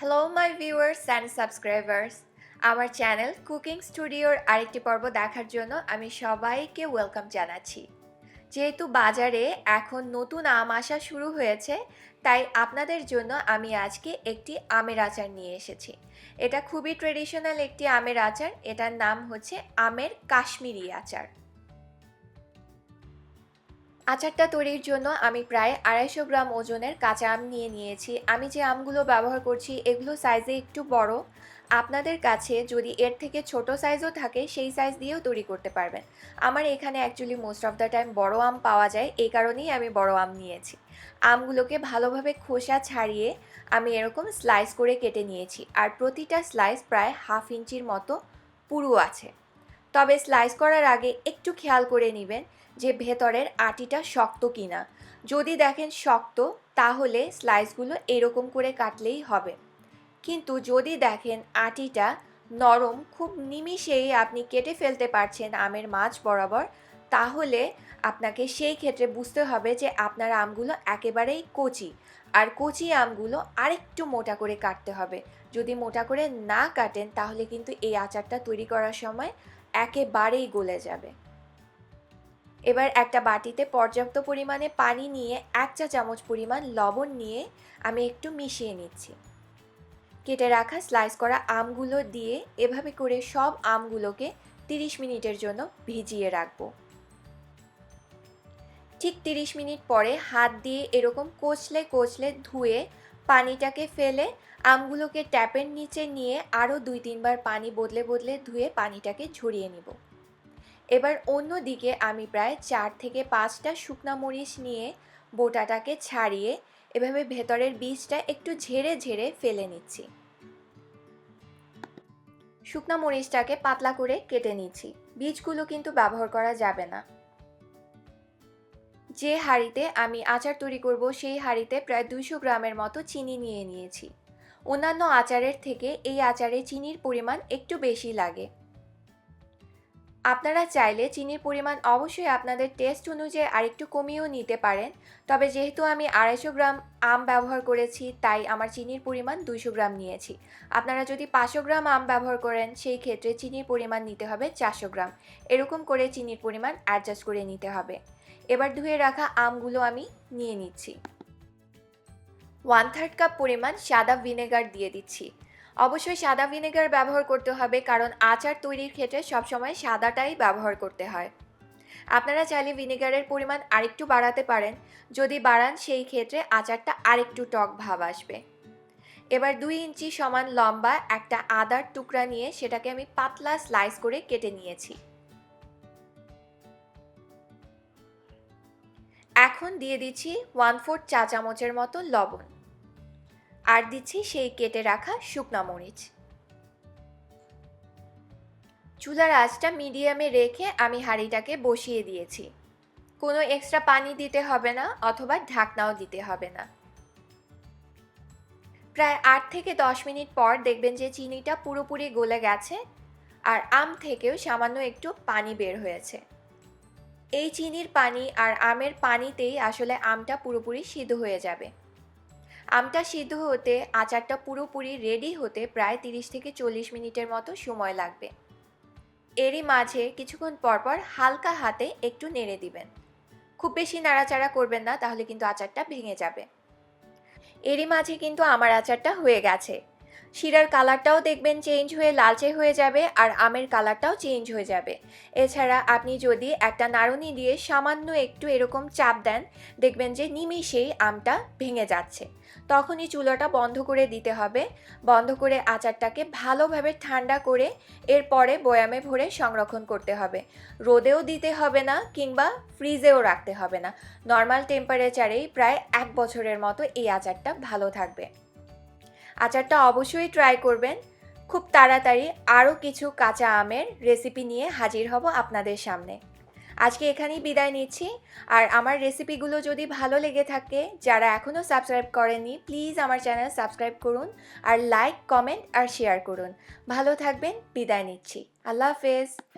Hello my viewers and subscribers আমার channel cooking স্টুডিওর আরেকটি পর্ব দেখার জন্য আমি সবাইকে ওয়েলকাম জানাচ্ছি। যেহেতু বাজারে এখন নতুন আম আসা শুরু হয়েছে, তাই আপনাদের জন্য আমি আজকে একটি আমের আচার নিয়ে এসেছি। এটা খুবই ট্রেডিশনাল একটি আমের আচার। এটার নাম হচ্ছে আমের কাশ্মীরি আচার। আচারটা তৈরির জন্য আমি প্রায় আড়াইশো গ্রাম ওজনের কাঁচা আম নিয়ে নিয়েছি। আমি যে আমগুলো ব্যবহার করছি, এগুলো সাইজে একটু বড়। আপনাদের কাছে যদি এর থেকে ছোট সাইজও থাকে, সেই সাইজ দিয়েও তৈরি করতে পারবেন। আমার এখানে actually most of the time বড় আম পাওয়া যায়, এই কারণেই আমি বড় আম নিয়েছি। আমগুলোকে ভালোভাবে খোসা ছাড়িয়ে আমি এরকম স্লাইস করে কেটে নিয়েছি। আর প্রতিটা স্লাইস প্রায় হাফ ইঞ্চির মতো পুরু আছে। তবে স্লাইস করার আগে একটু খেয়াল করে নেবেন যে ভেতরের আটিটা শক্ত কিনা। যদি দেখেন শক্ত, তাহলে স্লাইসগুলো এরকম করে কাটলেই হবে। কিন্তু যদি দেখেন আটিটা নরম, খুব নিমিষেই আপনি কেটে ফেলতে পারছেন আমের মাছ বরাবর, তাহলে আপনাকে সেই ক্ষেত্রে বুঝতে হবে যে আপনার আমগুলো একেবারেই কচি। আর কচি আমগুলো আরেকটু মোটা করে কাটতে হবে। যদি মোটা করে না কাটেন, তাহলে কিন্তু এই আচারটা তৈরি করার সময় একেবারেই গলে যাবে। এবার একটা বাটিতে পর্যাপ্ত পরিমাণে পানি নিয়ে এক চা চামচ পরিমাণ লবণ নিয়ে আমি একটু মিশিয়ে নিচ্ছি। কেটে রাখা স্লাইস করা আমগুলো দিয়ে এভাবে করে সব আমগুলোকে তিরিশ মিনিটের জন্য ভিজিয়ে রাখব। ঠিক তিরিশ মিনিট পরে হাত দিয়ে এরকম কোচলে কোচলে ধুয়ে পানিটাকে ফেলে আমগুলোকে ট্যাপের নিচে নিয়ে আরও দুই তিনবার পানি বদলে বদলে ধুয়ে পানিটাকে ঝরিয়ে নিব। এবার অন্য দিকে আমি প্রায় চার থেকে পাঁচটা শুকনা মরিচ নিয়ে বোটাটাকে ছাড়িয়ে এভাবে ভেতরের বীজটা একটু ঝেড়ে ঝেড়ে ফেলে নিচ্ছি। শুকনা মরিচটাকে পাতলা করে কেটে নিচ্ছি। বীজগুলো কিন্তু ব্যবহার করা যাবে না। যে হাঁড়িতে আমি আচার তৈরি করব, সেই হাঁড়িতে প্রায় দুইশো গ্রামের মতো চিনি নিয়ে নিয়েছি। অন্যান্য আচারের থেকে এই আচারে চিনির পরিমাণ একটু বেশি লাগে। আপনারা চাইলে চিনির পরিমাণ অবশ্যই আপনাদের টেস্ট অনুযায়ী আরেকটু কমিয়েও নিতে পারেন, তবে যেহেতু আমি আড়াইশো গ্রাম আম ব্যবহার করেছি, তাই আমার চিনির পরিমাণ দুইশো গ্রাম নিয়েছি। আপনারা যদি পাঁচশো গ্রাম আম ব্যবহার করেন, সেই ক্ষেত্রে চিনির পরিমাণ নিতে হবে চারশো গ্রাম। এরকম করে চিনির পরিমাণ অ্যাডজাস্ট করে নিতে হবে। এবার ধুয়ে রাখা আমগুলো আমি নিয়ে নিচ্ছি। ওয়ান থার্ড কাপ পরিমাণ সাদা ভিনেগার দিয়ে দিচ্ছি। অবশ্যই সাদা ভিনেগার ব্যবহার করতে হবে কারণ আচার তৈরির ক্ষেত্রে সবসময় সাদাটাই ব্যবহার করতে হয়। আপনারা চাইলে ভিনেগারের পরিমাণ আরেকটু বাড়াতে পারেন। যদি বাড়ান, সেই ক্ষেত্রে আচারটা আরেকটু টক ভাব আসবে। এবার দুই ইঞ্চি সমান লম্বা একটা আদার টুকরা নিয়ে সেটাকে আমি পাতলা স্লাইস করে কেটে নিয়েছি। এখন দিয়ে দিচ্ছি ওয়ান ফোর্থ চা চামচের মতো লবণ। আর দিচ্ছি সেই কেটে রাখা শুকনা মরিচ। চুলার আঁচটা মিডিয়ামে রেখে আমি হাঁড়িটাকে বসিয়ে দিয়েছি। কোনো এক্সট্রা পানি দিতে হবে না অথবা ঢাকনাও দিতে হবে না। প্রায় আট থেকে দশ মিনিট পর দেখবেন যে চিনিটা পুরোপুরি গলে গেছে আর আম থেকেও সামান্য একটু পানি বের হয়েছে। এই চিনির পানি আর আমের পানিতেই আসলে আমটা পুরোপুরি সিদ্ধ হয়ে যাবে। আমটা সিদ্ধ হতে, আচারটা পুরোপুরি রেডি হতে প্রায় তিরিশ থেকে চল্লিশ মিনিটের মতো সময় লাগবে। এরই মাঝে কিছুক্ষণ পরপর হালকা হাতে একটু নেড়ে দিবেন। খুব বেশি নাড়াচাড়া করবেন না, তাহলে কিন্তু আচারটা ভেঙে যাবে। এরই মাঝে কিন্তু আমার আচারটা হয়ে গেছে। শিরার কালারটাও দেখবেন চেঞ্জ হয়ে লালচে হয়ে যাবে আর আমের কালারটাও চেঞ্জ হয়ে যাবে। এছাড়া আপনি যদি একটা নাড়ুনি দিয়ে সামান্য একটু এরকম চাপ দেন, দেখবেন যে নিমিষেই আমটা ভেঙে যাচ্ছে। তখনই চুলাটা বন্ধ করে দিতে হবে। বন্ধ করে আচারটাকে ভালোভাবে ঠান্ডা করে এরপরে বয়ামে ভরে সংরক্ষণ করতে হবে। রোদেও দিতে হবে না কিংবা ফ্রিজেও রাখতে হবে না। নর্মাল টেম্পারেচারেই প্রায় এক বছরের মতো এই আচারটা ভালো থাকবে। আচারটা অবশ্যই ট্রাই করবেন। খুব তাড়াতাড়ি আরও কিছু কাঁচা আমের রেসিপি নিয়ে হাজির হব আপনাদের সামনে। আজকে এখানেই বিদায় নিচ্ছি। আর আমার রেসিপিগুলো যদি ভালো লেগে থাকে, যারা এখনও সাবস্ক্রাইব করেননি প্লিজ আমার চ্যানেল সাবস্ক্রাইব করুন আর লাইক কমেন্ট আর শেয়ার করুন। ভালো থাকবেন, বিদায় নিচ্ছি। আল্লাহ হাফেজ।